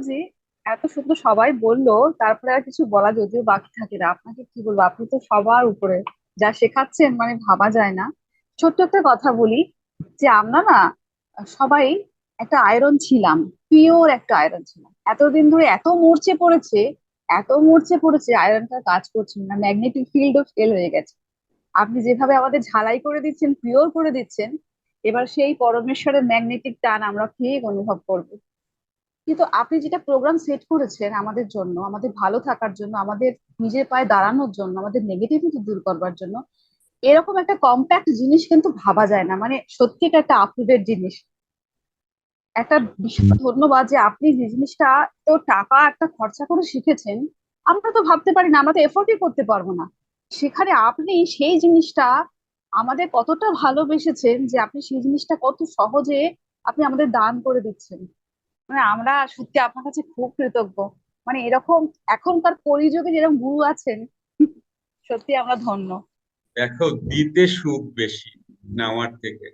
বাবুজি এত সুন্দর সবাই বলল, তারপরে আর কিছু বলা যদিও বাকি থাকে না। আপনাকে কি বলব? আপনি তো সবার উপরে যা শেখাচ্ছেন মানে ভাবা যায় না। ছোট্ট একটা কথা বলি যে আমরা না সবাই একটা আয়রন ছিলাম পিওর একটা আয়রন ছিলাম। এতদিন ধরে এত মরচে পড়েছে, এত মরচে পড়েছে আয়রনটা কাজ করছে না ম্যাগনেটিক ফিল্ডও ফেল হয়ে গেছে। আপনি যেভাবে আমাদের ঝালাই করে দিচ্ছেন পিওর করে দিচ্ছেন, এবার সেই পরমেশ্বরের ম্যাগনেটিক টান আমরা ঠিক অনুভব করব? কিন্তু আপনি যেটা প্রোগ্রাম সেট করেছেন আমাদের জন্য আমাদের ভালো থাকার জন্য আমাদের নিজের পায়ে দাঁড়ানোর জন্য আমাদের নেগেটিভিটি দূর করবার জন্য এরকম একটা কম্প্যাক্ট জিনিস কিন্তু ভাবা যায় না। মানে সত্যি এটা একটা আপ টু ডেট জিনিস। একটা বিশেষ ধন্যবাদ যে আপনি যে জিনিসটা তো টাকা একটা খরচা করে শিখেছেন আমরা তো ভাবতে পারি না আমরা তো এফোর্টই করতে পারব না। সেখানে আপনি সেই জিনিসটা আমাদের কতটা ভালোবেসেছেন যে আপনি সেই জিনিসটা কত সহজে আপনি আমাদের দান করে দিচ্ছেন। মানে আমরা সত্যি আপনার কাছে খুব কৃতজ্ঞ। মানে এরকম এখনকার কলিযুগে যেরকম গুরু আছেন, সত্যি আমরা ধন্য। দেখো, দিতে সুখ বেশি নেওয়ার থেকে।